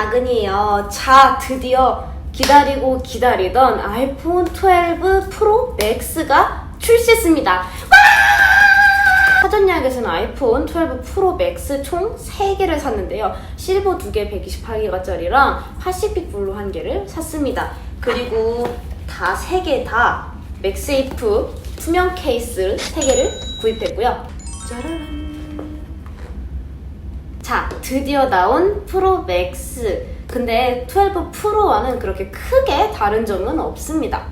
야근이에요. 자, 드디어 기다리고 기다리던 아이폰 12 프로 맥스가 출시했습니다. 와! 사전 예약에서는 아이폰 12 프로 맥스 총 3개를 샀는데요. 실버 2개 128기가짜리랑 파시픽 블루 1개를 샀습니다. 그리고 다 3개 다 맥세이프 투명 케이스 3개를 구입했고요. 짜라란. 자, 드디어 나온 프로 맥스. 근데 12 프로와는 그렇게 크게 다른 점은 없습니다.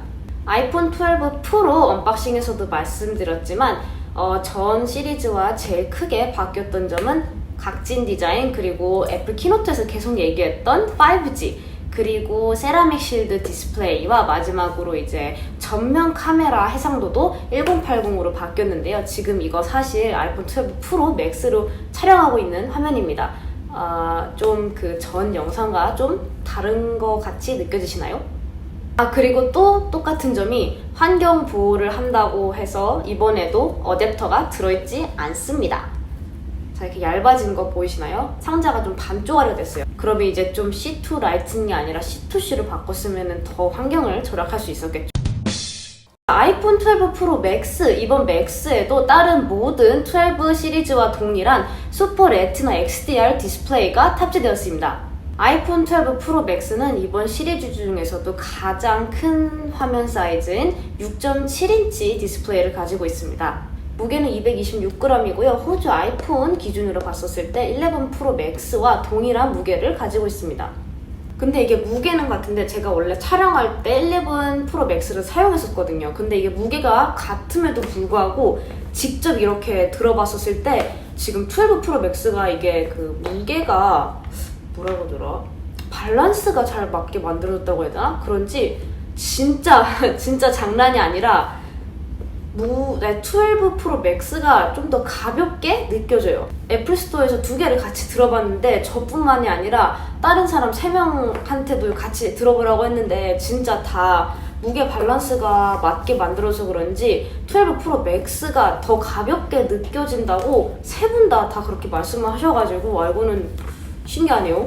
아이폰 12 프로 언박싱에서도 말씀드렸지만 어, 전 시리즈와 제일 크게 바뀌었던 점은 각진 디자인 그리고 애플 키노트에서 계속 얘기했던 5G 그리고 세라믹 실드 디스플레이와 마지막으로 이제 전면 카메라 해상도도 1080으로 바뀌었는데요. 지금 이거 사실 아이폰 12 프로 맥스로 촬영하고 있는 화면입니다. 아, 좀 그 전 영상과 좀 다른 것 같이 느껴지시나요? 아, 그리고 또 똑같은 점이 환경 보호를 한다고 해서 이번에도 어댑터가 들어있지 않습니다. 자, 이렇게 얇아진 거 보이시나요? 상자가 좀 반쪽알이 됐어요. 그러면 이제 좀 C2 라이트닝이 아니라 C2C로 바꿨으면 더 환경을 절약할 수 있었겠죠. 아이폰 12 프로 맥스, 이번 맥스에도 다른 모든 12 시리즈와 동일한 슈퍼 레티나 XDR 디스플레이가 탑재되었습니다. 아이폰 12 프로 맥스는 이번 시리즈 중에서도 가장 큰 화면 사이즈인 6.7인치 디스플레이를 가지고 있습니다. 무게는 226g이고요. 호주 아이폰 기준으로 봤었을 때 11 프로 맥스와 동일한 무게를 가지고 있습니다. 근데 이게 무게는 같은데 제가 원래 촬영할 때 11 프로 맥스를 사용했었거든요. 근데 이게 무게가 같음에도 불구하고 직접 이렇게 들어봤었을 때 지금 12 프로 맥스가 이게 그 무게가 뭐라고 하더라? 밸런스가 잘 맞게 만들어졌다고 해야 되나? 그런지 진짜 진짜 장난이 아니라 무, 네, 12 프로 맥스가 좀 더 가볍게 느껴져요. 애플 스토어에서 두 개를 같이 들어봤는데 저뿐만이 아니라 다른 사람 세 명한테도 같이 들어보라고 했는데 진짜 다 무게 밸런스가 맞게 만들어서 그런지 12 프로 맥스가 더 가볍게 느껴진다고 세 분 다 다 그렇게 말씀을 하셔가지고 알고는 신기하네요.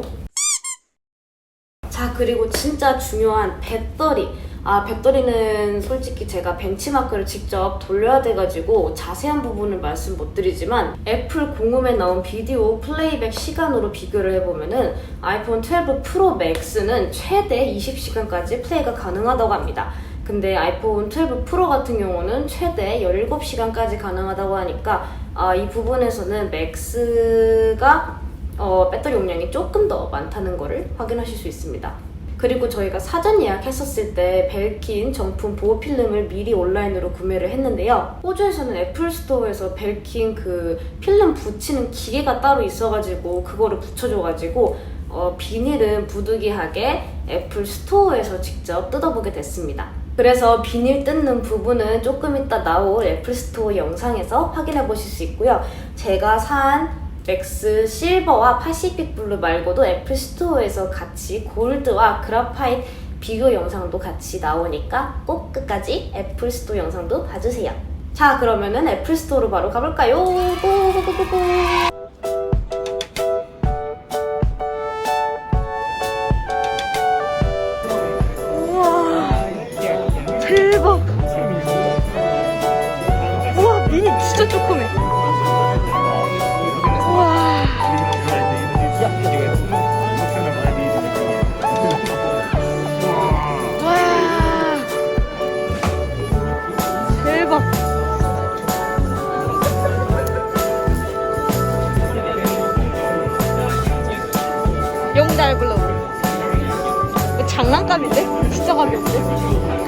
자 그리고 진짜 중요한 배터리 아 배터리는 솔직히 제가 벤치마크를 직접 돌려야 돼가지고 자세한 부분은 말씀 못 드리지만 애플 공홈에 나온 비디오 플레이백 시간으로 비교를 해보면은 아이폰 12 프로 맥스는 최대 20시간까지 플레이가 가능하다고 합니다 근데 아이폰 12 프로 같은 경우는 최대 17시간까지 가능하다고 하니까 아, 이 부분에서는 맥스가 어, 배터리 용량이 조금 더 많다는 거를 확인하실 수 있습니다. 그리고 저희가 사전 예약했었을 때 벨킨 정품 보호 필름을 미리 온라인으로 구매를 했는데요. 호주에서는 애플 스토어에서 벨킨 그 필름 붙이는 기계가 따로 있어가지고 그거를 붙여줘가지고 어, 비닐은 부득이하게 애플 스토어에서 직접 뜯어보게 됐습니다. 그래서 비닐 뜯는 부분은 조금 이따 나올 애플 스토어 영상에서 확인해 보실 수 있고요. 제가 산 맥스 실버와 파시픽 블루 말고도 애플 스토어에서 같이 골드와 그라파이트 비교 영상도 같이 나오니까 꼭 끝까지 애플 스토어 영상도 봐주세요. 자, 그러면은 애플 스토어로 바로 가볼까요? 고고고고고. 장난감인데? 진짜 가볍대?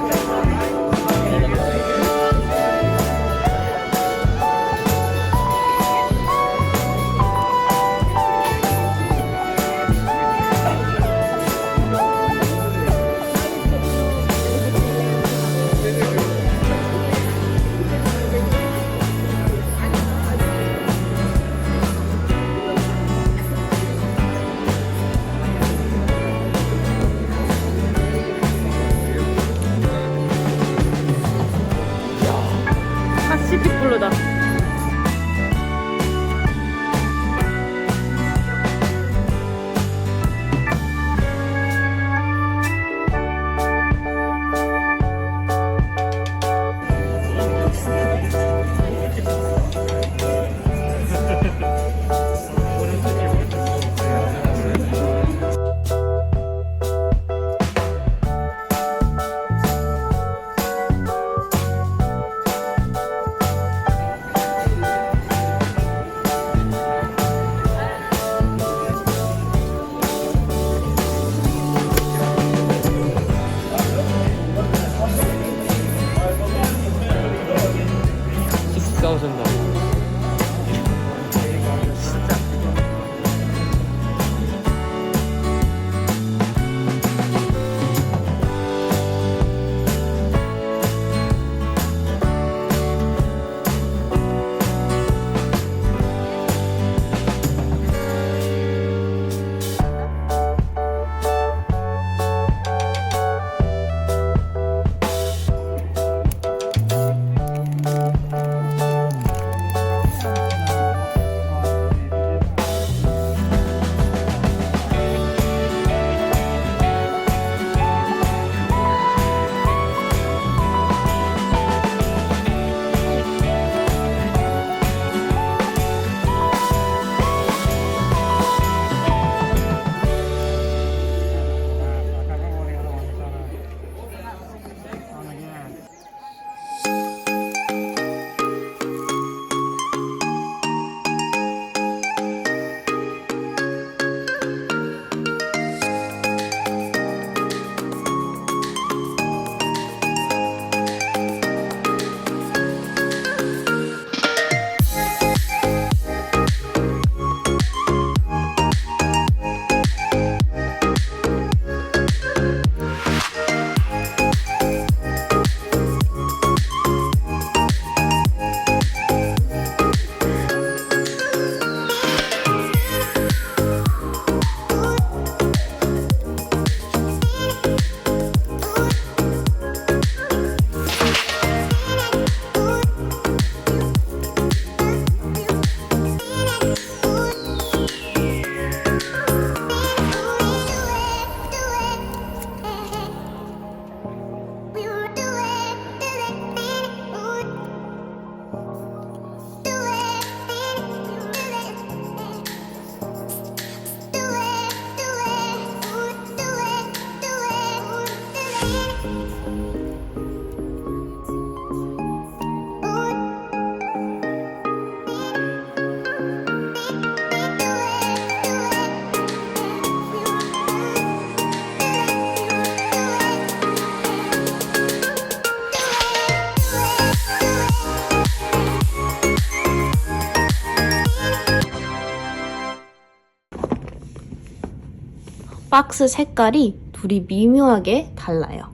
박스 색깔이 둘이 미묘하게 달라요.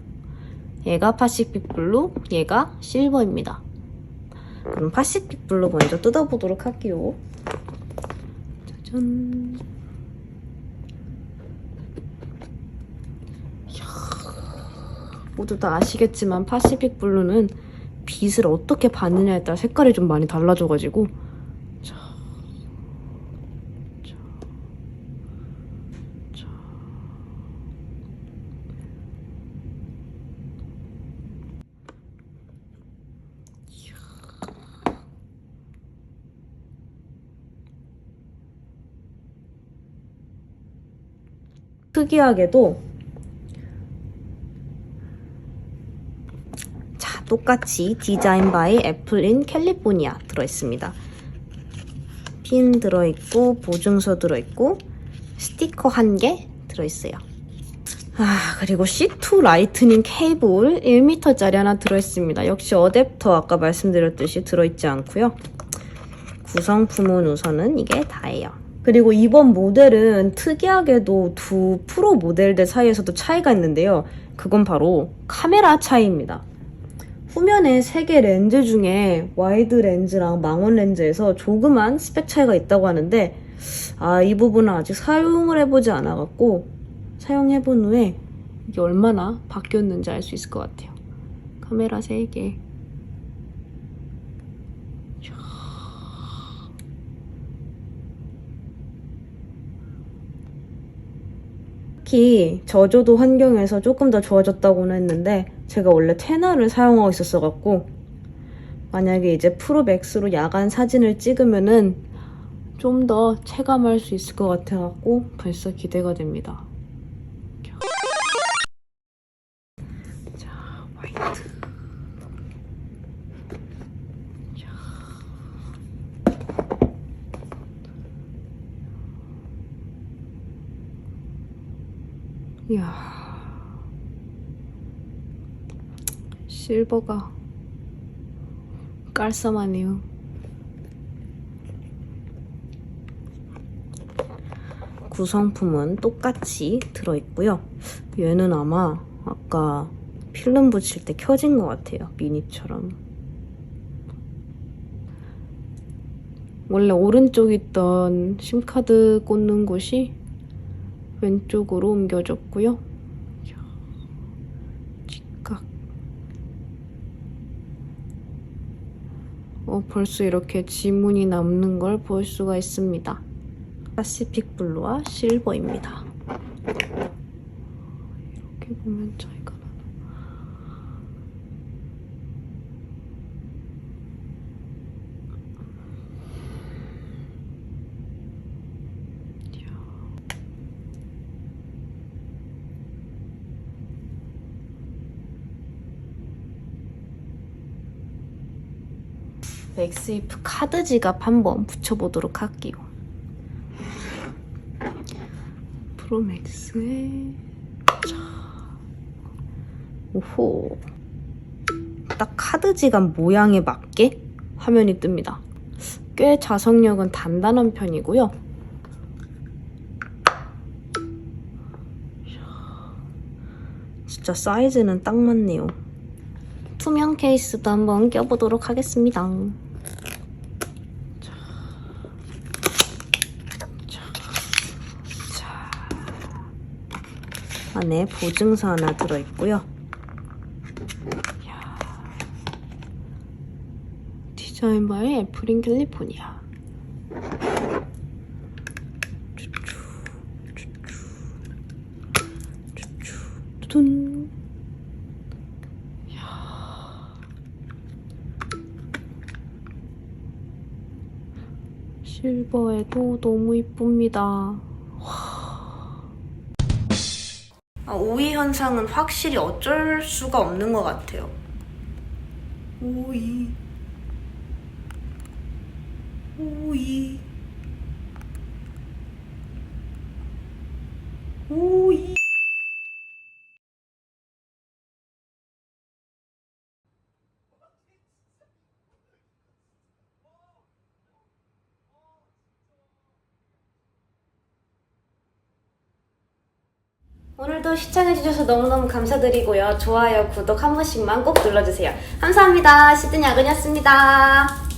얘가 파시픽 블루, 얘가 실버입니다. 그럼 파시픽 블루 먼저 뜯어보도록 할게요. 짜잔. 모두 다 아시겠지만 파시픽 블루는 빛을 어떻게 받느냐에 따라 색깔이 좀 많이 달라져가지고 특이하게도 자 똑같이 디자인 바이 애플인 캘리포니아 들어있습니다. 핀 들어있고 보증서 들어있고 스티커 한 개 들어있어요. 아 그리고 C2 라이트닝 케이블 1m짜리 하나 들어있습니다. 역시 어댑터 아까 말씀드렸듯이 들어있지 않고요. 구성품은 우선은 이게 다예요. 그리고 이번 모델은 특이하게도 두 프로 모델들 사이에서도 차이가 있는데요. 그건 바로 카메라 차이입니다. 후면에 세개 렌즈 중에 와이드 렌즈랑 망원 렌즈에서 조그만 스펙 차이가 있다고 하는데 아, 이 부분은 아직 사용을 해보지 않아갖고 사용해본 후에 이게 얼마나 바뀌었는지 알 수 있을 것 같아요. 카메라 3개. 특히 저조도 환경에서 조금 더 좋아졌다고는 했는데 제가 원래 테나를 사용하고 있었어갖고 만약에 이제 프로맥스로 야간 사진을 찍으면은 좀 더 체감할 수 있을 것 같아갖고 벌써 기대가 됩니다. 자, 화이트. 이야. 실버가 깔쌈하네요. 구성품은 똑같이 들어있고요. 얘는 아마 아까 필름 붙일 때 켜진 것 같아요. 미니처럼. 원래 오른쪽 있던 심카드 꽂는 곳이 왼쪽으로 옮겨졌고요. 직각. 어, 벌써 이렇게 지문이 남는 걸 볼 수가 있습니다. 파시픽 블루와 실버입니다. 이렇게 보면 차이가 맥스이프 카드 지갑 한번 붙여보도록 할게요. 프로맥스에 자 오호 딱 카드 지갑 모양에 맞게 화면이 뜹니다. 꽤 자석력은 단단한 편이고요. 진짜 사이즈는 딱 맞네요. 투명 케이스도 한번 껴보도록 하겠습니다. 안에 보증서 하나 들어있고요. 디자인 바의 애플인 캘리포니아. 이야. 실버에도 너무 이쁩니다. 오이 현상은 확실히 어쩔 수가 없는 것 같아요. 오이. 오이. 오늘도 시청해주셔서 너무너무 감사드리고요. 좋아요, 구독 한 번씩만 꼭 눌러주세요. 감사합니다. 시드니 아근이었습니다.